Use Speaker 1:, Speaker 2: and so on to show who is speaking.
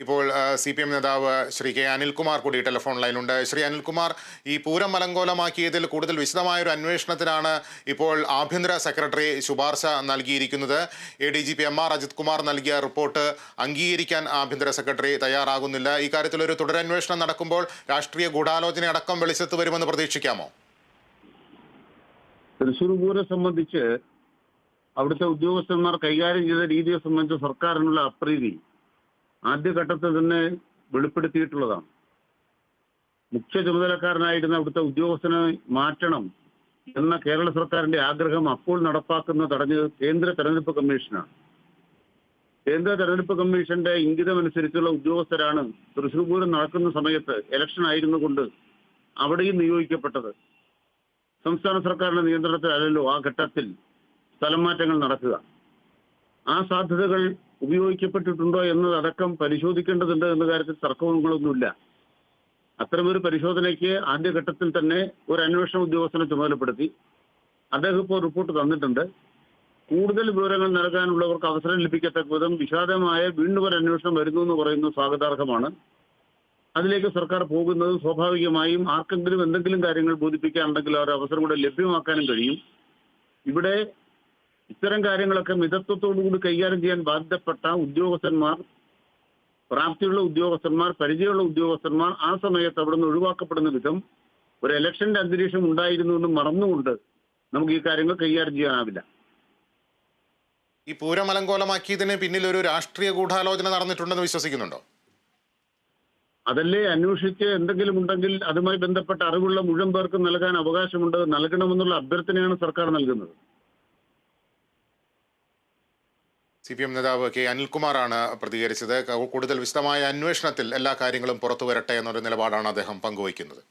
Speaker 1: ഇപ്പോൾ C P M നേതാവ് Shri K Anilkumar കൂടി ടെലിഫോൺ ലൈനുണ്ട് ശ്രീ അനിൽകുമാർ ഈ പൂരം മലങ്കോലമാക്കിയതിൽ കൂടുതൽ വിശദമായ ഒരു അന്വേഷണത്തിനാണ് ഇപ്പോൾ ആഭ്യന്തര സെക്രട്ടറി ശുപാർശ നൽകിയിരിക്കുന്നത്. A D G P M R Ajith Kumar നൽകിയ റിപ്പോർട്ട് അംഗീകരിക്കാൻ ആഭ്യന്തര സെക്രട്ടറി തയ്യാറാകുന്നില്ല. ഇക്കാര്യത്തിൽ ഒരു തുടരന്വേഷണം നടക്കുമ്പോൾ രാഷ്ട്രീയ ഗൂഢാലോചന അടക്കം വെളിച്ചത്ത് വരുമെന്ന് പ്രതീക്ഷിക്കാമോ?
Speaker 2: തൃശ്ശൂർ പൂരം സംബന്ധിച്ച് അവിടുത്തെ ഉദ്യോഗസ്ഥന്മാർ കൈകാര്യം ചെയ്ത രീതിയെ സംബന്ധിച്ച് സർക്കാരിനുള്ള അപ്രീതി ആദ്യഘട്ടത്തിൽ തന്നെ വെളിപ്പെടുത്തിയിട്ടുള്ളതാണ്. മുഖ്യ ചുമതലക്കാരനായിരുന്ന അവിടുത്തെ ഉദ്യോഗസ്ഥനെ മാറ്റണം എന്ന കേരള സർക്കാരിന്റെ ആഗ്രഹം അപ്പോൾ നടപ്പാക്കുന്ന തടഞ്ഞത് കേന്ദ്ര തെരഞ്ഞെടുപ്പ് കമ്മീഷനാണ്. കേന്ദ്ര തെരഞ്ഞെടുപ്പ് കമ്മീഷന്റെ ഇംഗിതമനുസരിച്ചുള്ള ഉദ്യോഗസ്ഥരാണ് തൃശ്ശൂർ പൂരം നടക്കുന്ന സമയത്ത് ഇലക്ഷൻ ആയിരുന്നു കൊണ്ട് അവിടെയും നിയോഗിക്കപ്പെട്ടത്. സംസ്ഥാന സർക്കാരിന്റെ നിയന്ത്രണത്തിലല്ലോ ആ ഘട്ടത്തിൽ സ്ഥലം മാറ്റങ്ങൾ നടക്കുക. ആ സാധ്യതകൾ ഉപയോഗിക്കപ്പെട്ടിട്ടുണ്ടോ എന്നതടക്കം പരിശോധിക്കേണ്ടതുണ്ട് എന്ന കാര്യത്തിൽ തർക്കങ്ങളൊന്നുമില്ല. അത്തരമൊരു പരിശോധനയ്ക്ക് ആദ്യഘട്ടത്തിൽ തന്നെ ഒരു അന്വേഷണ ഉദ്യോഗസ്ഥനെ ചുമതലപ്പെടുത്തി അദ്ദേഹം ഇപ്പോൾ റിപ്പോർട്ട് തന്നിട്ടുണ്ട്. കൂടുതൽ വിവരങ്ങൾ നൽകാനുള്ളവർക്ക് അവസരം ലഭിക്കത്തക്ക വിധം വിഷാദമായ വീണ്ടും ഒരു അന്വേഷണം വരുന്നു എന്ന് പറയുന്നത് സ്വാഗതാർഹമാണ്. അതിലേക്ക് സർക്കാർ പോകുന്നത് സ്വാഭാവികമായും ആർക്കെങ്കിലും എന്തെങ്കിലും കാര്യങ്ങൾ ബോധിപ്പിക്കാനുണ്ടെങ്കിൽ അവർ അവസരം കൂടെ ലഭ്യമാക്കാനും കഴിയും. ഇവിടെ ഇത്തരം കാര്യങ്ങളൊക്കെ മിതത്വത്തോടുകൂടി കൈകാര്യം ചെയ്യാൻ ബാധ്യപ്പെട്ട ഉദ്യോഗസ്ഥന്മാർ പ്രാപ്തിയുള്ള ഉദ്യോഗസ്ഥന്മാർ പരിചയമുള്ള ഉദ്യോഗസ്ഥന്മാർ ആ സമയത്ത് അവിടെ നിന്ന് ഒഴിവാക്കപ്പെടുന്ന വിധം ഒരു ഇലക്ഷന്റെ അന്തരീക്ഷം ഉണ്ടായിരുന്നു എന്ന് മറന്നുകൊണ്ട് നമുക്ക് ഈ കാര്യങ്ങൾ കൈകാര്യം ചെയ്യാനാവില്ല.
Speaker 1: ഈ പൂരം അലങ്കോലമാക്കിയതിന് പിന്നിൽ ഒരു രാഷ്ട്രീയ ഗൂഢാലോചന നടന്നിട്ടുണ്ടെന്ന് വിശ്വസിക്കുന്നുണ്ടോ?
Speaker 2: അതല്ലേ അന്വേഷിച്ച് എന്തെങ്കിലും ഉണ്ടെങ്കിൽ അതുമായി ബന്ധപ്പെട്ട അറിവുള്ള മുഴുവൻ പേർക്കും നൽകാൻ അവകാശമുണ്ട് നൽകണമെന്നുള്ള അഭ്യർത്ഥനയാണ് സർക്കാർ നൽകുന്നത്.
Speaker 1: സി പി എം നേതാവ് കെ അനിൽകുമാറാണ് പ്രതികരിച്ചത്. കൂടുതൽ വിശദമായ അന്വേഷണത്തിൽ എല്ലാ കാര്യങ്ങളും പുറത്തു വരട്ടെ എന്നൊരു നിലപാടാണ് അദ്ദേഹം പങ്കുവയ്ക്കുന്നത്.